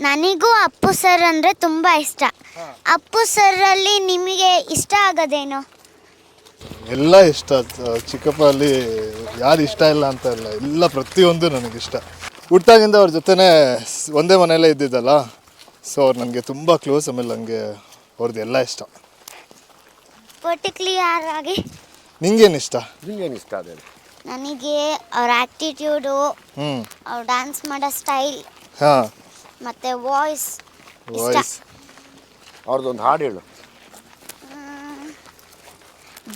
ನನಗೂ ಅಪ್ಪು ಸರ್ ಅಂದರೆ ತುಂಬ ಇಷ್ಟ. ಅಪ್ಪು ಸರ್ ಅಲ್ಲಿ ನಿಮಗೆ ಇಷ್ಟ ಆಗೋದೇನು? ಎಲ್ಲ ಇಷ್ಟ. ಚಿಕ್ಕಪ್ಪ ಅಲ್ಲಿ ಯಾರು ಇಷ್ಟ ಇಲ್ಲ ಅಂತ ಇಲ್ಲ. ಎಲ್ಲ ಪ್ರತಿಯೊಂದು ನನಗಿಷ್ಟ ಹುಟ್ಟಾಗಿಂದ ಅವ್ರ ಜೊತೆನೇ ಸ್- ಒಂದೇ ಮನೆಯಲ್ಲೇ ಇದ್ದಿದ್ದಲ್ಲ ಸೊ ಅವ್ರು ನನಗೆ ತುಂಬ ಕ್ಲೋಸ್ ಆಮೇಲೆ ನನಗೆ ಅವ್ರದ್ದು ಎಲ್ಲ ಇಷ್ಟ. ಪರ್ಟಿಕ್ಯುಲರ್ ಆಗಿ ನಿಂಗೇನು ಇಷ್ಟ? ನಿಂಗೇನು ಇಷ್ಟ ಅದೇ ನನಗೆ ಅವ್ರ ಆ್ಯಕ್ಟಿಟ್ಯೂಡು ಹ್ಞೂ ಅವ್ರು ಡ್ಯಾನ್ಸ್ ಮಾಡೋ ಸ್ಟೈಲ್ ಹಾಂ. ಮತ್ತೆ ವಾಯ್ಸ್ ವಾಯ್ಸ್ ಅವ್ರದ್ದೊಂದು ಹಾಡು ಹೇಳು.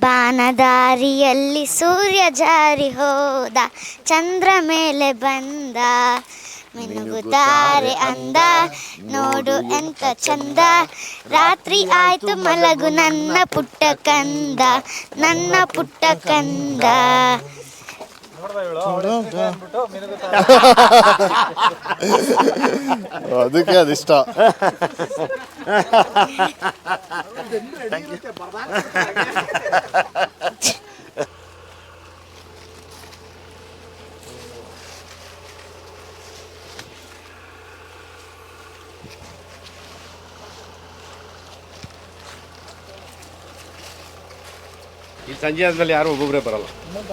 ಬಾನದಾರಿಯಲ್ಲಿ ಸೂರ್ಯ ಜಾರಿ ಹೋದ ಚಂದ್ರ ಮೇಲೆ ಬಂದ ಮಿನುಗುತ್ತಾರೆ ಅಂದ ನೋಡು ಎಂತ ಚಂದ. ರಾತ್ರಿ ಆಯ್ತು ಮಲಗು ನನ್ನ ಪುಟ್ಟ ಕಂದ ನನ್ನ ಪುಟ್ಟ ಕಂದ. ಅದಕ್ಕೆ ಅದಿಷ್ಟ. ಈ ಸಂಜೆ ಆದ್ಮೇಲೆ ಯಾರು ಒಬ್ಬೊಬ್ಬರೇ ಬರಲ್ಲ.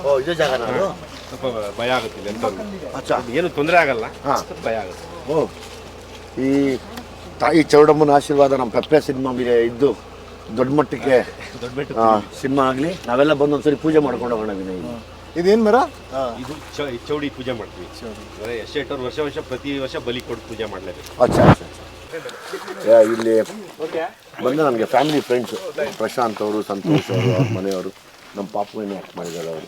ಓ ಇದೇ ಜಾಗ ನಾನು. ಸ್ವಲ್ಪ ಭಯ ಆಗುತ್ತೆ ಅಚ್ಚಾ. ಏನು ತೊಂದರೆ ಆಗಲ್ಲ. ಹಾ. ಸ್ವಲ್ಪ ಭಯ ಆಗುತ್ತೆ. ಓ ಈ ತಾಯಿ ಚೌಡಮ್ಮನ ಆಶೀರ್ವಾದ ನಮ್ಮ ಪೆಪ್ಪೆ ಸಿನಿಮಾ ಮೇಲೆ ಇದ್ದು ದೊಡ್ಡ ಮಟ್ಟಕ್ಕೆ ದೊಡ್ಡ ಬೆಟ್ಟ ಸಿನಿಮಾ ಆಗಲಿ ನಾವೆಲ್ಲ ಬಂದು ಒಂದ್ಸರಿ ಪೂಜೆ ಮಾಡ್ಕೊಂಡು ಹೋಗೋಣ ವಿನಯ್. ಇದೇನು ಮರ? ಇದು ಚ- ಈ ಚೌಡಿ ಪೂಜೆ ಮಾಡ್ತೀವಿ. ಅಂದ್ರೆ ಎಷ್ಟೇ ವರ್ಷ ವರ್ಷ ಪ್ರತಿ ವರ್ಷ ಬಲಿ ಕೊಟ್ಟು ಪೂಜೆ ಮಾಡಲೇಬೇಕು. ಅಚ್ಚಾ ಅಚ್ಚಾ ಅಚ್ಚಾ. ಯಾ, ಇಲ್ಲಿ ಬಂದು ನನಗೆ ಫ್ಯಾಮಿಲಿ ಫ್ರೆಂಡ್ಸು ಪ್ರಶಾಂತ್ ಅವರು ಸಂತೋಷ್ ಅವರು ಅವ್ರ ಮನೆಯವರು ನಮ್ಮ ಪಾಪು ಏನು ಆ್ಯಕ್ಟ್ ಮಾಡಿದ್ದಾರೆ ಅವರು.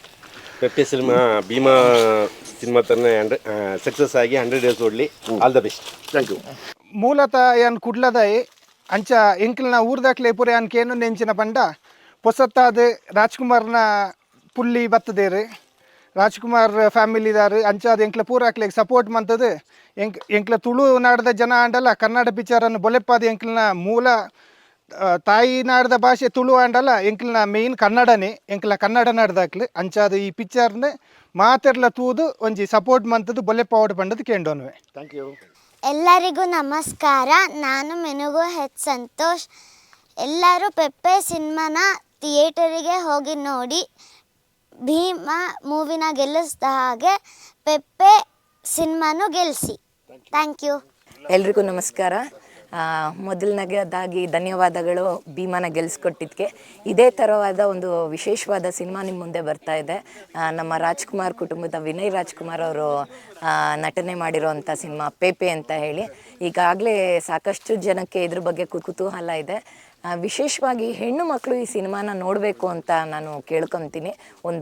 ಪೆಪ್ಪೆ ಸಿನಿಮಾ ಭೀಮಾ ಸಿನಿಮಾ ತರನೇ ಹಂಡ್ರೆ ಸಕ್ಸಸ್ ಆಗಿ hundred days ಓಡ್ಲಿ. All the best thank you ಮೂಲತಃ ಏನ್ ಕುಡ್ಲದಾಯಿ ಅಂಚ ಎಂಕ್ಲ್ನ ಊರ್ದಾಕ್ಲೆ ಪುರೆ ಅನ್ಕೇನು ನೆಂಚಿನ ಪಂಡ ಪೊಸತ್ತಾದ ರಾಜ್ಕುಮಾರ್ನ ಪುಲ್ಲಿ ಬತ್ತದೇರು ರಾಜ್ಕುಮಾರ್ ಫ್ಯಾಮಿಲಿದಾರು ಅಂಚಾದ ಎಂಕ್ಲ ಪೂರಾಕ್ಲೆಗ್ ಸಪೋರ್ಟ್ ಮಂತದು. ಎಂಕ್ ಎಂಕ್ಲ ತುಳು ನಾಡದ ಜನ ಆಂಡಲ್ಲ ಕನ್ನಡ ಪಿಕ್ಚರನ್ನು ಬೊಲೆಪ್ಪಾದ ಎಂಕ್ಲನ ಮೂಲ ತಾಯಿ ನಾಡದ ಭಾಷೆ ತುಳು ಆಂಡಲ್ಲ ಎಂಕ್ಲನ ಮೇಯ್ನ್ ಕನ್ನಡನೇ ಎಂಕ್ಲ ಕನ್ನಡ ನಾಡ್ದಾಕ್ಲು. ಅಂಚಾದ ಈ ಪಿಕ್ಚರ್ನ ಮಾತೆರ್ಲ ತೂದು ಒಂಜಿ ಸಪೋರ್ಟ್ ಮಂತದು ಪಾವಡ್ ಪಂಡದು ಕೇಂಡೋನ್ವೆ. ಥ್ಯಾಂಕ್ ಯು ಎಲ್ಲರಿಗೂ ನಮಸ್ಕಾರ. ನಾನು ಮೆನುಗು ಹೆಚ್ ಸಂತೋಷ್. ಎಲ್ಲರೂ ಪೆಪ್ಪೆ ಸಿನಿಮಾನ ಥಿಯೇಟರಿಗೆ ಹೋಗಿ ನೋಡಿ. ಭೀಮ ಮೂವಿನ ಗೆಲ್ಲಿಸಿದ ಹಾಗೆ ಪೆಪ್ಪೆ ಸಿನಿಮಾನು ಗೆಲ್ಲಿಸಿ ಥ್ಯಾಂಕ್ ಯು ಎಲ್ರಿಗೂ ನಮಸ್ಕಾರ. ಮೊದಲನೇದಾಗಿ ಧನ್ಯವಾದಗಳು ಭೀಮನ ಗೆಲ್ಲಿಸ್ಕೊಟ್ಟಿದ್ದಕ್ಕೆ ಇದೇ ಥರವಾದ ಒಂದು ವಿಶೇಷವಾದ ಸಿನಿಮಾ ನಿಮ್ಮ ಮುಂದೆ ಬರ್ತಾ ಇದೆ. ನಮ್ಮ ರಾಜ್ಕುಮಾರ್ ಕುಟುಂಬದ ವಿನಯ್ ರಾಜ್ಕುಮಾರ್ ಅವರು ನಟನೆ ಮಾಡಿರೋವಂಥ ಸಿನಿಮಾ ಪೇಪೆ ಅಂತ ಹೇಳಿ. ಈಗಾಗಲೇ ಸಾಕಷ್ಟು ಜನಕ್ಕೆ ಇದ್ರ ಬಗ್ಗೆ ಕುತೂಹಲ ಇದೆ. ವಿಶೇಷವಾಗಿ ಹೆಣ್ಣು ಮಕ್ಕಳು ಈ ಸಿನಿಮಾನ ನೋಡಬೇಕು ಅಂತ ನಾನು ಕೇಳ್ಕೊತೀನಿ. ಒಂದು